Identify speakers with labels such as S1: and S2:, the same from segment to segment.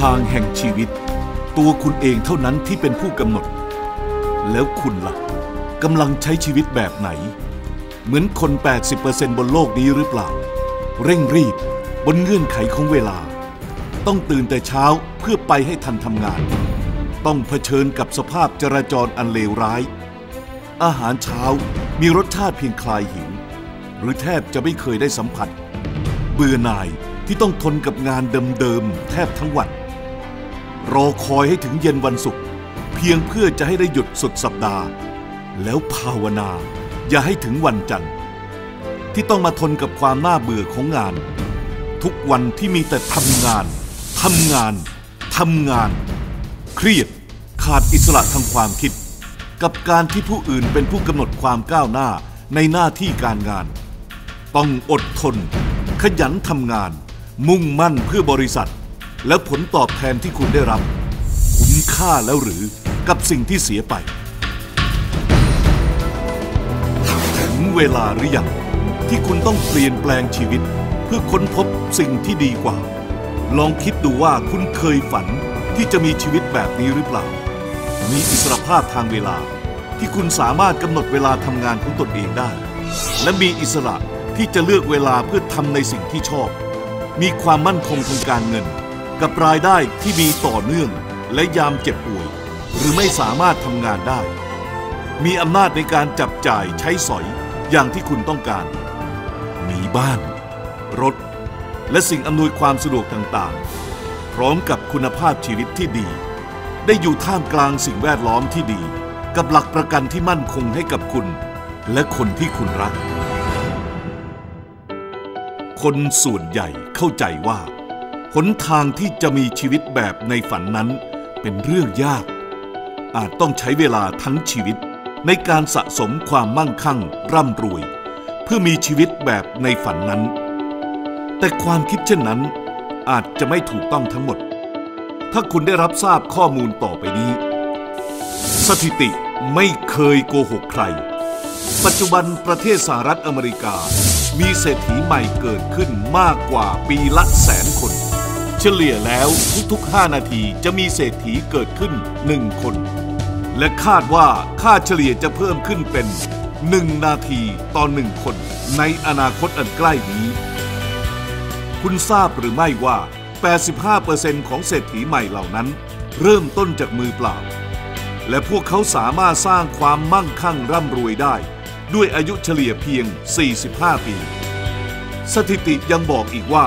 S1: ทางแห่งชีวิต ตัวคุณเองเท่านั้นที่เป็นผู้กำหนด แล้วคุณล่ะกำลังใช้ชีวิตแบบไหน เหมือนคน 80%บนโลกนี้หรือเปล่า เร่งรีบบนเงื่อนไขของเวลา ต้องตื่นแต่เช้าเพื่อไปให้ทันทำงาน ต้องเผชิญกับสภาพจราจรอันเลวร้าย อาหารเช้ามีรสชาติเพียงคลายหิว หรือแทบจะไม่เคยได้สัมผัส เบื่อหน่ายที่ต้องทนกับงานเดิมๆแทบทั้งวัน รอคอยให้ถึงเย็นวันศุกร์เพียงเพื่อจะให้ได้หยุดสุดสัปดาห์ แล้วภาวนา อย่าให้ถึงวันจันทร์ ที่ต้องมาทนกับความน่าเบื่อของงาน ทุกวันที่มีแต่ทำงานทำงานทำงาน เครียดขาดอิสระทางความคิด กับการที่ผู้อื่นเป็นผู้กำหนดความก้าวหน้าในหน้าที่การงาน ต้องอดทน ขยันทำงาน มุ่งมั่นเพื่อบริษัท และผลตอบแทนที่คุณได้รับ คุ้มค่าแล้วหรือกับสิ่งที่เสียไป ถึงเวลาหรือยังที่คุณต้องเปลี่ยนแปลงชีวิต เพื่อค้นพบสิ่งที่ดีกว่า ลองคิดดูว่าคุณเคยฝันที่จะมีชีวิตแบบนี้หรือเปล่า มีอิสรภาพทางเวลา ที่คุณสามารถกำหนดเวลาทำงานของตนเองได้ และมีอิสระที่จะเลือกเวลาเพื่อทำในสิ่งที่ชอบ มีความมั่นคงทางการเงิน กับรายได้ที่มีต่อเนื่องและยามเจ็บป่วย หรือไม่สามารถทำงานได้ มีอำนาจในการจับจ่ายใช้สอยอย่างที่คุณต้องการ มีบ้าน รถ และสิ่งอำนวยความสะดวกต่างๆ พร้อมกับคุณภาพชีวิตที่ดี ได้อยู่ท่ามกลางสิ่งแวดล้อมที่ดี กับหลักประกันที่มั่นคงให้กับคุณ และคนที่คุณรัก คนส่วนใหญ่เข้าใจว่า หนทางที่จะมีชีวิตแบบในฝันนั้นเป็นเรื่องยาก อาจต้องใช้เวลาทั้งชีวิตในการสะสมความมั่งคั่งร่ำรวย เพื่อมีชีวิตแบบในฝันนั้น แต่ความคิดเช่นนั้นอาจจะไม่ถูกต้องทั้งหมด ถ้าคุณได้รับทราบข้อมูลต่อไปนี้ สถิติไม่เคยโกหกใคร ปัจจุบันประเทศสหรัฐอเมริกา มีเศรษฐีใหม่เกิดขึ้นมากกว่าปีละแสนคน เฉลี่ยแล้วทุกๆ 5 นาทีจะมีเศรษฐีเกิดขึ้น 1 คน และคาดว่าค่าเฉลี่ยจะเพิ่มขึ้นเป็น 1 นาทีต่อ 1 คน ในอนาคตอันใกล้นี้ คุณทราบหรือไม่ว่า 85%ของเศรษฐีใหม่เหล่านั้น เริ่มต้นจากมือเปล่า และพวกเขาสามารถสร้างความมั่งคั่งร่ำรวยได้ ด้วยอายุเฉลี่ยเพียง 45 ปี สถิติยังบอกอีกว่า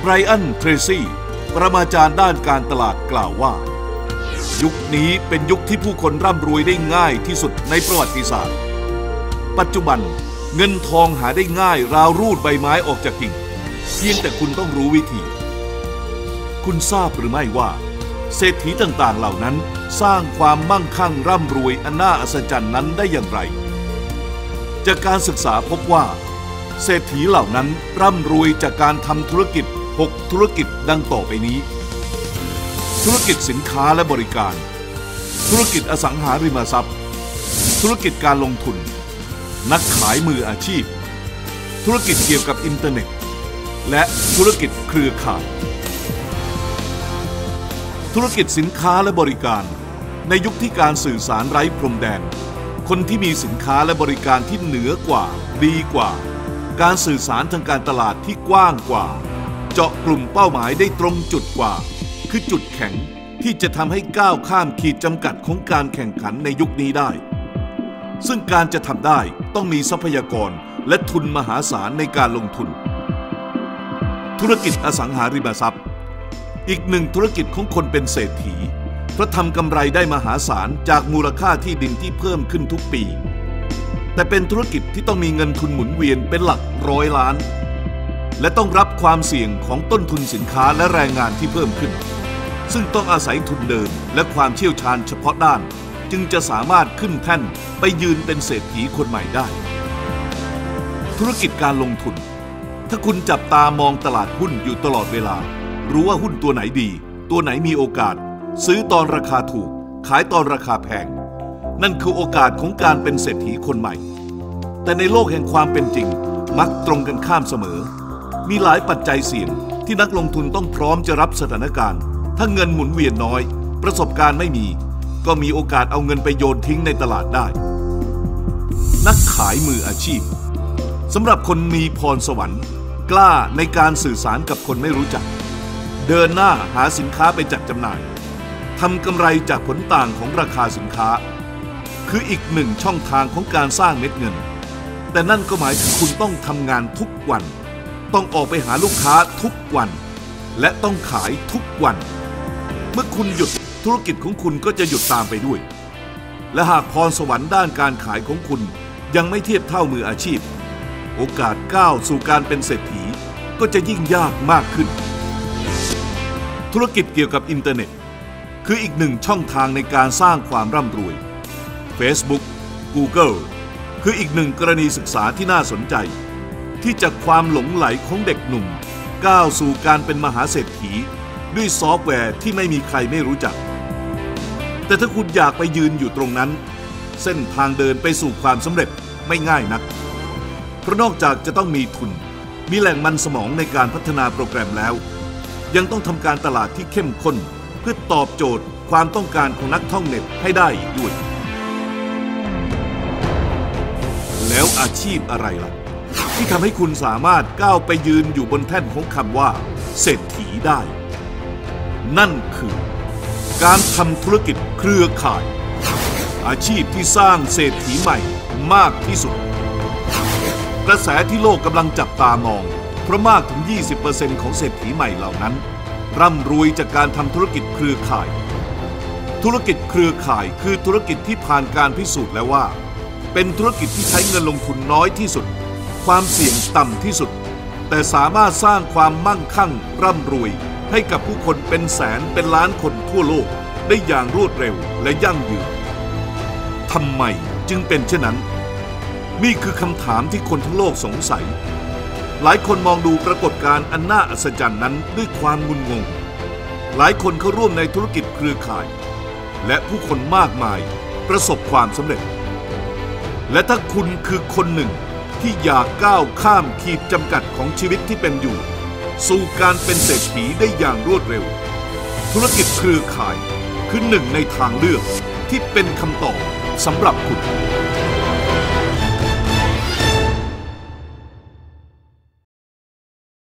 S1: ไบรอัน เทรซี่ ปรมาจารย์ด้านการตลาดกล่าวว่า ยุคนี้เป็นยุคที่ผู้คนร่ำรวยได้ง่ายที่สุดในประวัติศาสตร์ ปัจจุบันเงินทองหาได้ง่ายราวรูดใบไม้ออกจากกิ่ง เพียงแต่คุณต้องรู้วิธี คุณทราบหรือไม่ว่า เศรษฐีต่างๆเหล่านั้นสร้างความมั่งคั่งร่ำรวยอันน่าอัศจรรย์นั้นได้อย่างไร จากการศึกษาพบว่า เศรษฐีเหล่านั้นร่ำรวยจากการทำธุรกิจ 6 ธุรกิจดังต่อไปนี้ ธุรกิจสินค้าและบริการ ธุรกิจอสังหาริมทรัพย์ ธุรกิจการลงทุน นักขายมืออาชีพ ธุรกิจเกี่ยวกับอินเทอร์เน็ต และธุรกิจเครือข่าย ธุรกิจสินค้าและบริการ ในยุคที่การสื่อสารไร้พรมแดน คนที่มีสินค้าและบริการที่เหนือกว่า ดีกว่า การสื่อสารทางการตลาดที่กว้างกว่า เจาะกลุ่มเป้าหมายได้ตรงจุดกว่า คือจุดแข็งที่จะทำให้ก้าวข้ามขีดจำกัดของการแข่งขันในยุคนี้ได้ ซึ่งการจะทำได้ต้องมีทรัพยากรและทุนมหาศาลในการลงทุน ธุรกิจอสังหาริมทรัพย์ อีกหนึ่งธุรกิจของคนเป็นเศรษฐีเพราะทำกำไรได้มหาศาลจากมูลค่าที่ดินที่เพิ่มขึ้นทุกปี แต่เป็นธุรกิจที่ต้องมีเงินทุนหมุนเวียนเป็นหลักร้อยล้าน และต้องรับความเสี่ยงของต้นทุนสินค้าและแรงงานที่เพิ่มขึ้น ซึ่งต้องอาศัยทุนเดิมและความเชี่ยวชาญเฉพาะด้าน จึงจะสามารถขึ้นแท่นไปยืนเป็นเศรษฐีคนใหม่ได้ ธุรกิจการลงทุน ถ้าคุณจับตามองตลาดหุ้นอยู่ตลอดเวลา รู้ว่าหุ้นตัวไหนดี ตัวไหนมีโอกาส ซื้อตอนราคาถูก ขายตอนราคาแพง นั่นคือโอกาสของการเป็นเศรษฐีคนใหม่ แต่ในโลกแห่งความเป็นจริง มักตรงกันข้ามเสมอ มีหลายปัจจัยเสี่ยง ที่นักลงทุนต้องพร้อมจะรับสถานการณ์ ถ้าเงินหมุนเวียนน้อย ประสบการณ์ไม่มี ก็มีโอกาสเอาเงินไปโยนทิ้งในตลาดได้ นักขายมืออาชีพสำหรับคนมีพรสวรรค์ กล้าในการสื่อสารกับคนไม่รู้จัก เดินหน้าหาสินค้าไปจัดจำหน่ายทำกำไรจากผลต่างของราคาสินค้า คืออีกหนึ่งช่องทางของการสร้างเม็ดเงิน แต่นั่นก็หมายถึงคุณต้องทำงานทุกวัน ต้องออกไปหาลูกค้าทุกวัน และต้องขายทุกวัน เมื่อคุณหยุดธุรกิจของคุณก็จะหยุดตามไปด้วย และหากพรสวรรค์ด้านการขายของคุณยังไม่เทียบเท่ามืออาชีพ โอกาสก้าวสู่การเป็นเศรษฐีก็จะยิ่งยากมากขึ้น ธุรกิจเกี่ยวกับอินเทอร์เน็ต คืออีกหนึ่งช่องทางในการสร้างความร่ำรวย Facebook Google คืออีกหนึ่งกรณีศึกษาที่น่าสนใจ ที่จากความหลงไหลของเด็กหนุ่ม ก้าวสู่การเป็นมหาเศรษฐี ด้วยซอฟต์แวร์ที่ไม่มีใครไม่รู้จัก แต่ถ้าคุณอยากไปยืนอยู่ตรงนั้น เส้นทางเดินไปสู่ความสำเร็จไม่ง่ายนัก เพราะนอกจากจะต้องมีทุน มีแหล่งมันสมองในการพัฒนาโปรแกรมแล้ว ยังต้องทำการตลาดที่เข้มข้น เพื่อตอบโจทย์ความต้องการของนักท่องเน็ตให้ได้อีกด้วย แล้วอาชีพอะไรล่ะ ที่ทำให้คุณสามารถก้าวไปยืนอยู่บนแท่นของคำว่า เศรษฐีได้ นั่นคือ การทำธุรกิจเครือข่าย อาชีพที่สร้างเศรษฐีใหม่มากที่สุด กระแสที่โลกกำลังจับตามอง เพราะมากถึง 20%ของเศรษฐีใหม่เหล่านั้น ร่ำรวยจากการทำธุรกิจเครือข่าย ธุรกิจเครือข่ายคือธุรกิจที่ผ่านการพิสูจน์แล้วว่า เป็นธุรกิจที่ใช้เงินลงทุนน้อยที่สุด ความเสี่ยงต่ำที่สุด แต่สามารถสร้างความมั่งคั่งร่ำรวย ให้กับผู้คนเป็นแสนเป็นล้านคนทั่วโลก ได้อย่างรวดเร็วและยั่งยืนทำไมจึงเป็นเช่นนั้น นี่คือคำถามที่คนทั้งโลกสงสัย หลายคนมองดูปรากฏการณ์อันน่าอัศจรรย์นั้นด้วยความงุนงง หลายคนเข้าร่วมในธุรกิจเครือข่าย และผู้คนมากมายประสบความสำเร็จ และถ้าคุณคือคนหนึ่ง ที่อยากก้าวข้ามขีดจำกัดของชีวิตที่เป็นอยู่ สู่การเป็นเศรษฐีได้อย่างรวดเร็ว ธุรกิจเครือข่ายคือหนึ่งในทางเลือกที่เป็นคำตอบสำหรับคุณ